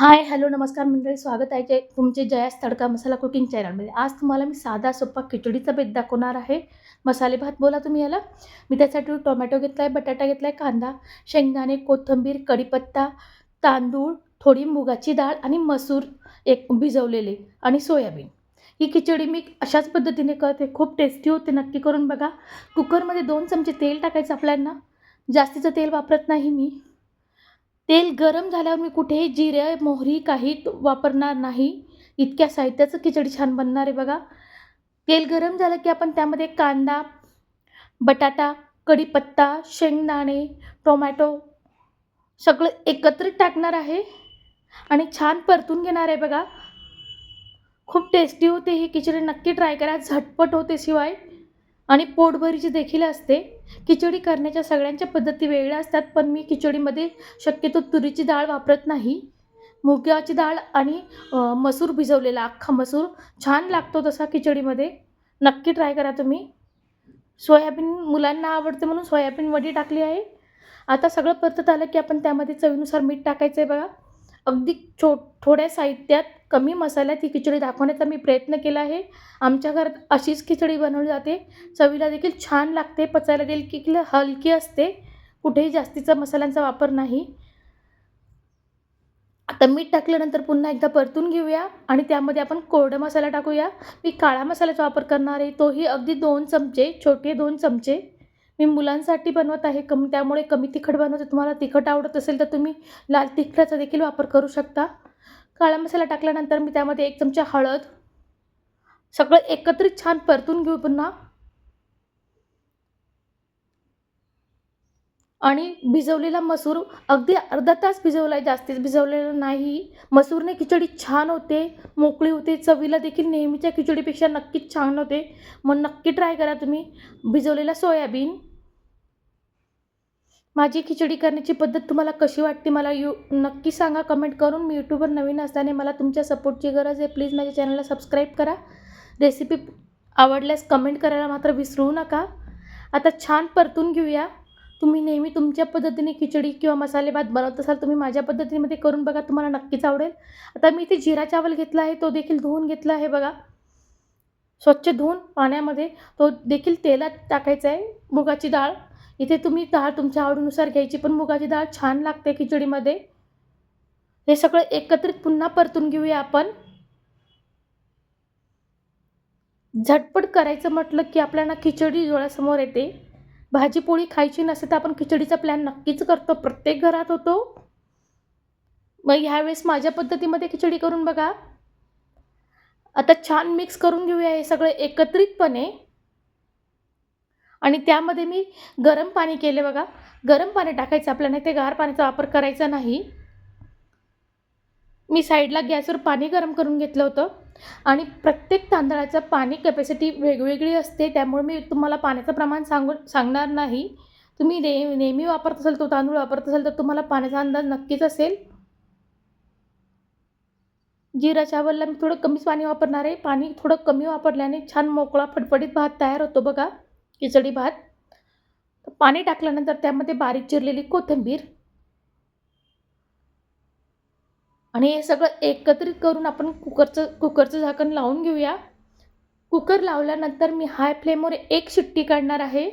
Hi hello नमस्कार मंडळी स्वागत आहे तुमचे जयास तडका मसाला कुकिंग चॅनलमध्ये. आज तुम्हाला मी साधा सोप्पा खिचडीचा बेत दाखवणार आहे. मसाले भात बोला तुम्ही याला. मी त्यासाठी टोमॅटो घेतला आहे बटाटा घेतला आहे कांदा शेंगदाणे कोथिंबीर कढीपत्ता तांदूळ थोडी मुगाची डाळ आणि मसूर एक भिजवलेले आणि सोयाबीन. ही खिचडी मी अशाच पद्धतीने करते. खूप टेस्टी होते नक्की करून बघा. कुकरमध्ये दोन चमचे तेल टाकायचं आपल्यांना. जास्तीचं तेल वापरत नाही मी. तेल गरम झाल्यावर मी कुठेही जिरे मोहरी काही वापरणार नाही. इतक्या साहित्याचं खिचडी छान बनणार आहे बघा. तेल गरम झालं की आपण त्यामध्ये कांदा बटाटा कढीपत्ता शेंगदाणे टोमॅटो सगळं एकत्रित टाकणार आहे. आणि छान परतून घेणार आहे बघा. खूप टेस्टी होते ही खिचडी. नक्की ट्राय करा. झटपट होते शिवाय. आणि पोटभरीची देखील असते खिचडी करण्याच्या सगळ्यांच्या पद्धती वेगळ्या असतात पण मी खिचडीमध्ये शक्यतो तुरीची डाळ वापरत नाही. मुगाची डाळ आणि मसूर भिजवलेला अख्खा मसूर छान लागतो तसा खिचडीमध्ये. नक्की ट्राय करा तुम्ही. सोयाबीन मुलांना आवडते म्हणून सोयाबीन वडी टाकली आहे. आता सगळं परतत आलं की आपण त्यामध्ये चवीनुसार मीठ टाकायचं आहे बघा. अगदी छो थोड्या साहित्यात कमी मसाल्यात ही खिचडी दाखवण्याचा मी प्रयत्न केला आहे. आमच्या घरात अशीच खिचडी बनवली जाते. चवीला देखील छान लागते पचायला देखील हलकी असते. कुठेही जास्तीचा मसाल्यांचा वापर नाही. आता मीठ टाकल्यानंतर पुन्हा एकदा परतून घेऊया आणि त्यामध्ये आपण कोरडा मसाला टाकूया. मी काळा मसाल्याचा वापर करणार आहे. तोही अगदी दोन चमचे छोटे दोन चमचे. मी मुलांसाठी बनवत आहे. कमी त्यामुळे कमी तिखट बनवते. तुम्हाला तिखट आवडत असेल तर तुम्ही लाल तिखटाचा देखील वापर करू शकता. काळा मसाला टाकल्यानंतर मी त्यामध्ये एक चमचा हळद सगळं एकत्रित छान परतून घेऊ पुन्हा. आणि भिजवलेला मसूर अगदी अर्धा तास भिजवला आहे. जास्तीच भिजवलेला नाही. मसूरने खिचडी छान होते मोकळी होते. चवीला देखील नेहमीच्या खिचडीपेक्षा नक्कीच छान होते. मग नक्की ट्राय करा तुम्ही. भिजवलेला सोयाबीन माझी खिचडी करण्याची पद्धत तुम्हाला कशी वाटते मला यू नक्की सांगा. कमेंट करून. मी यूट्यूबवर नवीन असल्याने मला तुमच्या सपोर्टची गरज आहे. प्लीज माझ्या चॅनलला सबस्क्राईब करा. रेसिपी आवडल्यास कमेंट करायला मात्र विसरू नका. आता छान परतून घेऊया. तुम्ही नेहमी तुमच्या पद्धतीने खिचडी किंवा मसाले भात बनवत असाल तुम्ही माझ्या पद्धतीमध्ये करून बघा. तुम्हाला नक्कीच आवडेल. आता मी इथे जिरा चावल घेतला आहे. तो देखील धुवून घेतला आहे बघा. स्वच्छ धुवून पाण्यामध्ये. तो देखील तेलात टाकायचा आहे. मुगाची डाळ. इथे तुम्ही डाळ तुमच्या आवडीनुसार घ्यायची पण मुगाची डाळ छान लागते खिचडीमध्ये. हे सगळं एकत्रित पुन्हा परतून घेऊया आपण. झटपट करायचं म्हटलं की आपल्याला खिचडी डोळ्यासमोर येते. भाजी पोळी खायची नसेल तर आपण खिचडीचा प्लॅन नक्कीच करतो. प्रत्येक घरात होतो. मग ह्यावेळेस माझ्या पद्धतीमध्ये खिचडी करून बघा. आता छान मिक्स करून घेऊया हे सगळं एकत्रितपणे. आणि त्यामध्ये मी गरम पाणी केले बघा. गरम पाणी टाकायचं आपल्याला ते गार पाण्याचा वापर करायचा नाही. मी साईडला गॅसवर पाणी गरम करून घेतलं होतं. आणि प्रत्येक तांदळाचं पाणी कॅपॅसिटी वेगवेगळी असते त्यामुळे मी तुम्हाला पाण्याचं प्रमाण सांगू सांगणार नाही. तुम्ही ने नेहमी वापरत असाल तो तांदूळ वापरत असाल तर तुम्हाला पाण्याचा अंदाज नक्कीच असेल. जिरा चावलला मी थोडं कमीच पाणी वापरणार आहे. पाणी थोडं कमी वापरल्याने छान मोकळा फटफटीत भात तयार होतो बघा. खिचडी भात. पाणी टाकल्यानंतर त्यामध्ये बारीक चिरलेली कोथिंबीर. आणि हे सगळं एकत्रित करून आपण कुकरचं कुकरचं झाकण लावून घेऊया. कुकर लावल्यानंतर मी हाय फ्लेमवर एक शिट्टी काढणार आहे.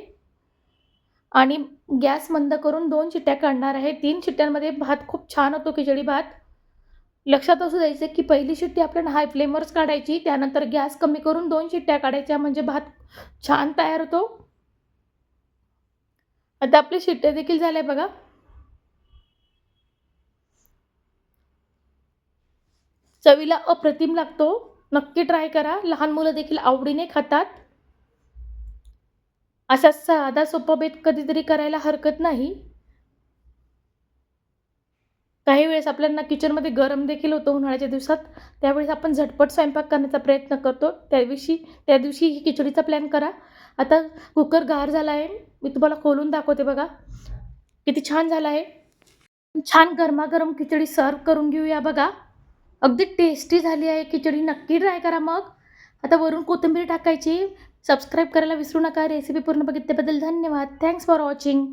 आणि गॅस मंद करून दोन शिट्ट्या काढणार आहे. तीन शिट्ट्यांमध्ये भात खूप छान होतो खिचडी भात. लक्षात असू द्यायचं की पहिली शिट्टी आपल्याला हाय फ्लेमवरच काढायची त्यानंतर गॅस कमी करून दोन शिट्ट्या काढायच्या म्हणजे भात छान तयार होतो. आता आपली शिट्ट्या देखील झाल्या बघा. चवीला अप्रतिम लागतो. नक्की ट्राय करा. लहान मुलं देखील आवडीने खातात. असा साधा सोपा बेत कधीतरी करायला हरकत नाही काही वेळेस आपल्याला किचनमध्ये गरम देखील होतं उन्हाळ्याच्या दिवसात त्यावेळेस आपण झटपट स्वयंपाक करण्याचा प्रयत्न करतो. त्या दिवशी त्या दिवशी ही खिचडीचा प्लॅन करा. आता कुकर गार झाला आहे. मी तुम्हाला खोलून दाखवते बघा. किती छान झाला आहे. छान गरमागरम खिचडी सर्व करून घेऊया बघा. अगदी टेस्टी झाली आहे खिचडी. नक्की ट्राय करा मग. आता वरून कोथिंबीर टाकायची. सबस्क्राईब करायला विसरू नका. रेसिपी पूर्ण बघितल्याबद्दल धन्यवाद. Thanks for watching